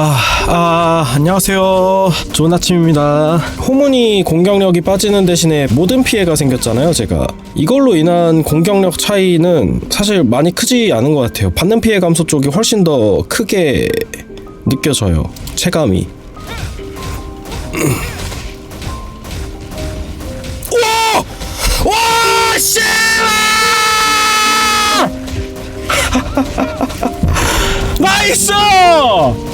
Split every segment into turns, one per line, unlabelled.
아, 아, 안녕하세요. 좋은 아침입니다. 호문이 공격력이 빠지는 대신에 모든 피해가 생겼잖아요, 제가. 이걸로 인한 공격력 차이는 사실 많이 크지 않은 것 같아요. 받는 피해 감소 쪽이 훨씬 더 크게 느껴져요. 체감이. 와! 와! 씨!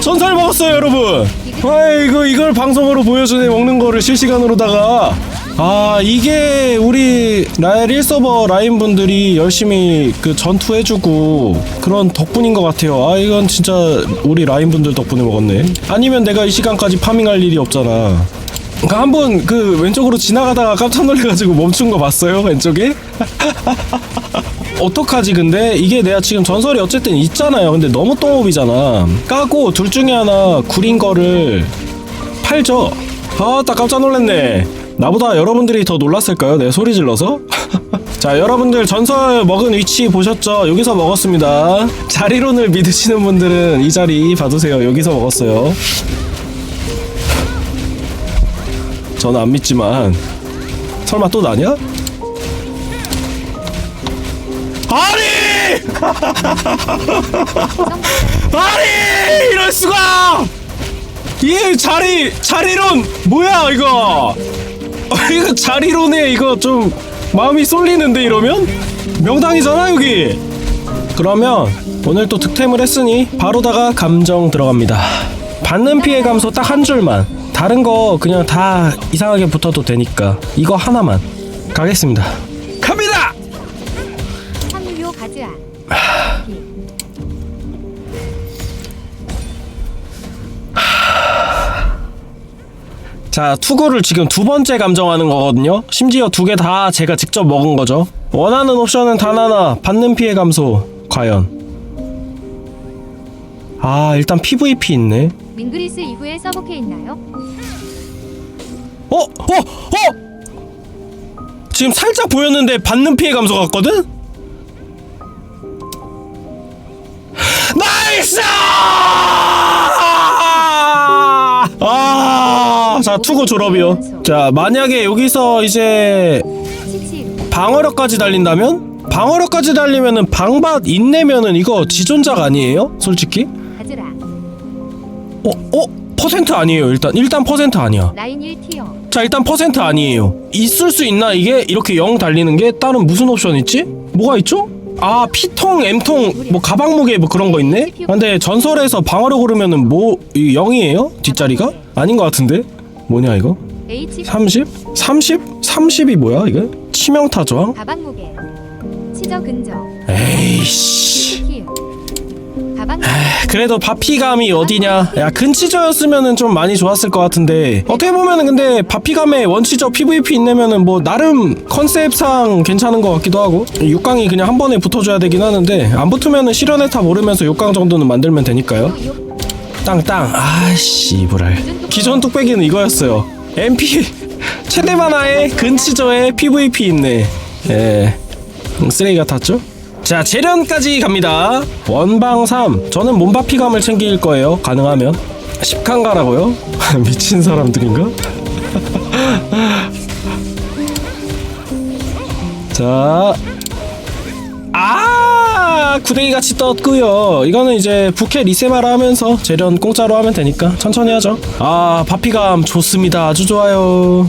전설 먹었어요, 여러분. 아이고 이걸 방송으로 보여주네 먹는 거를 실시간으로다가 아 이게 우리 라엘 1서버 라인 분들이 열심히 그 전투해주고 그런 덕분인 것 같아요. 아 이건 진짜 우리 라인 분들 덕분에 먹었네. 아니면 내가 이 시간까지 파밍할 일이 없잖아. 그러니까 한번 그 왼쪽으로 지나가다가 깜짝 놀래가지고 멈춘 거 봤어요 왼쪽에? 어떡하지 근데? 이게 내가 지금 전설이 어쨌든 있잖아요. 근데 너무 똥업이잖아. 까고 둘 중에 하나 구린 거를 팔죠. 아따 깜짝 놀랐네. 나보다 여러분들이 더 놀랐을까요? 내 소리 질러서? 자 여러분들 전설 먹은 위치 보셨죠? 여기서 먹었습니다. 자리론을 믿으시는 분들은 이 자리 봐두세요. 여기서 먹었어요. 저는 안 믿지만 설마 또 나냐? 아니! 아니! 이럴 수가! 이 자리 자리론 뭐야 이거? 어, 이거 자리론에 이거 좀 마음이 쏠리는데 이러면 명당이잖아 여기. 그러면 오늘 또 득템을 했으니 바로다가 감정 들어갑니다. 받는 피해 감소 딱 한 줄만. 다른 거 그냥 다 이상하게 붙어도 되니까 이거 하나만 가겠습니다. 자, 투구를 지금 두 번째 감정하는 거거든요. 심지어 두 개 다 제가 직접 먹은 거죠. 원하는 옵션은 단 하나. 받는 피해 감소. 과연. 아, 일단 PVP 있네.
밍그리스 이후에 서브케 있나요?
어? 어? 어? 지금 살짝 보였는데 받는 피해 감소 같거든? 아! 자, 투구 졸업이요. 자, 만약에 여기서 이제 방어력까지 달린다면? 방어력까지 달리면은 방밭 인내면은 이거 지존작 아니에요? 솔직히? 어? 어? 퍼센트 아니에요 일단 일단 퍼센트 아니야
라인 1티어
자 일단 퍼센트 아니에요 있을 수 있나 이게 이렇게 0 달리는 게 다른 무슨 옵션 있지? 뭐가 있죠? 아 피통 M통 뭐 가방 무게 뭐 그런 거 있네? 근데 전설에서 방어력 오르면은 뭐 이 0이에요? 뒷자리가? 아닌 것 같은데? 뭐냐 이거?
H
30? 30? 30이 뭐야 이게? 치명타 저항?
가방 무게 치저 근저
에이씨 그래도 바피감이 어디냐? 야 근치저였으면은 좀 많이 좋았을 것 같은데. 어떻게 보면은 근데 바피감에 원치저 PVP 있내면은 뭐 나름 컨셉상 괜찮은 것 같기도 하고. 6강이 그냥 한 번에 붙어줘야 되긴 하는데 안 붙으면은 실현의 탑 오르면서 6강 정도는 만들면 되니까요.
요
땅땅. 아씨 이브랄 기존 뚝배기는 이거였어요. MP 최대 만화에 근치저에 PVP 있네. 예. 음, 쓰레기 같았죠? 자 재련까지 갑니다 원방 3 저는 몸바피감을 챙길 거예요 가능하면 10칸 가라고요? 미친 사람들인가? 자 아, 구데기 같이 떴고요. 이거는 이제 부캐 리세마라 하면서 재련 공짜로 하면 되니까 천천히 하죠. 아, 바피감 좋습니다. 아주 좋아요.